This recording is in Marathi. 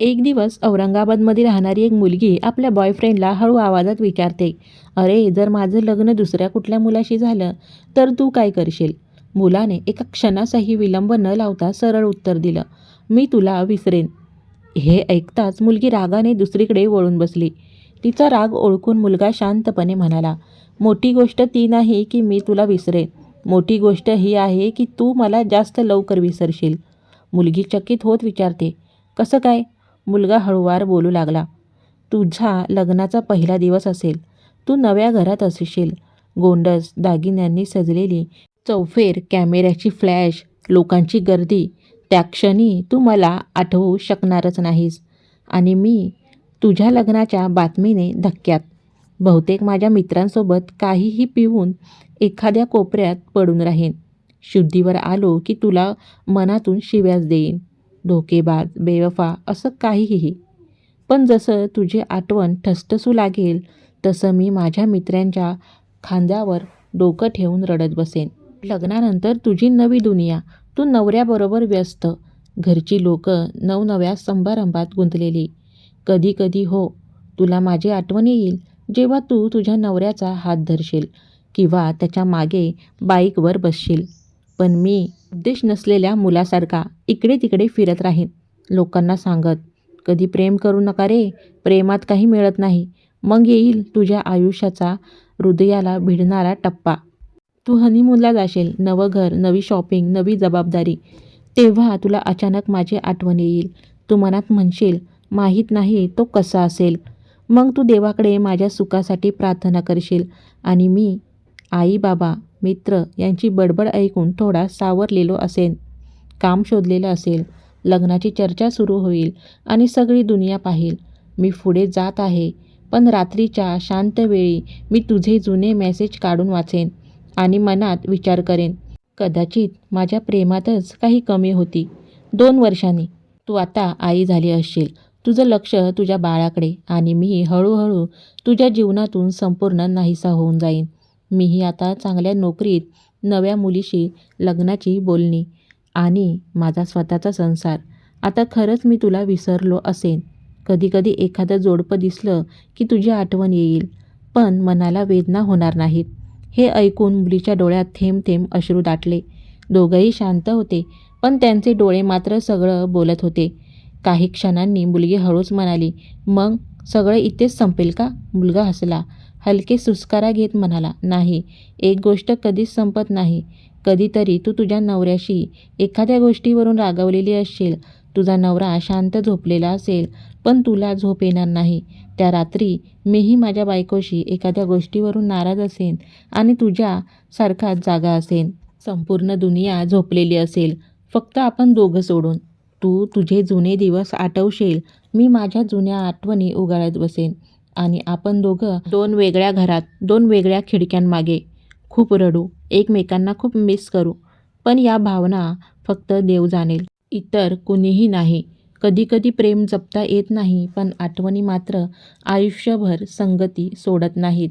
एक दिवस औरंगाबादमध्ये राहणारी एक मुलगी आपल्या बॉयफ्रेंडला हळू आवाजात विचारते अरे जर माझं लग्न दुसऱ्या कुठल्या मुलाशी झालं तर तू काय करशील? मुलाने एका क्षणाचाही विलंब न लावता सरळ उत्तर दिलं मी तुला विसरेन. हे ऐकताच मुलगी रागाने दुसरीकडे वळून बसली. तिचा राग ओळखून मुलगा शांतपणे म्हणाला मोठी गोष्ट ती नाही की मी तुला विसरेन. मोठी गोष्ट ही आहे की तू मला जास्त लवकर विसरशील. मुलगी चकित होत विचारते कसं काय? मुलगा हळूवार बोलू लागला. तुझा लग्नाचा पहिला दिवस असेल. तू नव्या घरात असशील गोंडस दागिन्यांनी सजलेली चौफेर कॅमेऱ्याची फ्लॅश लोकांची गर्दी त्या क्षणी तू मला आठवू शकणारच नाहीस. आणि मी तुझ्या लग्नाच्या बातमीने धक्क्यात. बहुतेक माझ्या मित्रांसोबत काहीही पिऊन एखाद्या कोपऱ्यात पडून राहीन. शुद्धीवर आलो की तुला मनातून शिव्याच देईन. धोकेबाज बेवफा असं काहीही. पण जसं तुझी आठवण ठसठसू लागेल तसं मी माझ्या मित्रांच्या खांद्यावर डोकं ठेवून रडत बसेन. लग्नानंतर तुझी नवी दुनिया तू नवऱ्याबरोबर व्यस्त. घरची लोकं नवनव्या समारंभात गुंतलेली. कधी कधी हो तुला माझी आठवण येईल जेव्हा तू तुझ्या नवऱ्याचा हात धरशील किंवा त्याच्यामागे बाईकवर बसशील. पण मी उद्देश नसलेल्या मुलासारखा इकडे तिकडे फिरत राहीन. लोकांना सांगत कधी प्रेम करू नका रे प्रेमात काही मिळत नाही. मग येईल तुझ्या आयुष्याचा हृदयाला भिडणारा टप्पा. तू हनीमूनला जाशील नवं घर नवी शॉपिंग नवी जबाबदारी. तेव्हा तुला अचानक माझी आठवण येईल. तू मनात म्हणशील माहीत नाही तो कसा असेल. मग तू देवाकडे माझ्या सुखासाठी प्रार्थना करशील आणि मी आई बाबा मित्र यांची बडबड ऐकून थोडा सावरलेलो असेन. काम शोधलेलं असेल. लग्नाची चर्चा सुरू होईल आणि सगळी दुनिया पाहिल. मी पुढे जात आहे पण रात्रीच्या शांत वेळी मी तुझे जुने मेसेज काढून वाचेन आणि मनात विचार करेन. कदाचित माझ्या प्रेमातच काही कमी होती. दोन वर्षांनी. तू आता आई झाली असशील. तुझं लक्ष तुझ्या बाळाकडे आणि मी हळूहळू तुझ्या जीवनातून संपूर्ण नाहीसा होऊन जाईन. मीही आता चांगल्या नोकरीत नव्या मुलीशी लग्नाची बोलणी आणि माझा स्वतःचा संसार. आता खरंच मी तुला विसरलो असेन. कधीकधी एखादं जोडपं दिसलं की तुझी आठवण येईल पण मनाला वेदना होणार नाहीत. हे ऐकून मुलीच्या डोळ्यात थेंब थेंब अश्रू दाटले. दोघंही शांत होते पण त्यांचे डोळे मात्र सगळं बोलत होते. काही क्षणांनी मुलगी हळूच म्हणाली मग सगळं इथेच संपेल का? मुलगा हसला. हलके सुस्कारा घेत म्हणाला नाही एक गोष्ट कधीच संपत नाही. कधीतरी तू तुझ्या नवऱ्याशी एखाद्या गोष्टीवरून रागवलेली असशील. तुझा नवरा शांत झोपलेला असेल पण तुला झोप येणार नाही. त्या रात्री मीही माझ्या बायकोशी एखाद्या गोष्टीवरून नाराज असेन आणि तुझ्यासारखाच जागा असेन. संपूर्ण दुनिया झोपलेली असेल. फक्त आपण दोघं सोडून. तू तुझे जुने दिवस आठवशील. मी माझ्या जुन्या आठवणी उगाळत बसेन. आणि आपण दोघं दोन वेगळ्या घरात दोन वेगळ्या खिडक्यांमागे खूप रडू एकमेकांना खूप मिस करू. पण या भावना फक्त देव जाणेल. इतर कुणीही नाही. कधीकधी प्रेम जपता येत नाही पण आठवणी मात्र आयुष्यभर संगती सोडत नाहीत.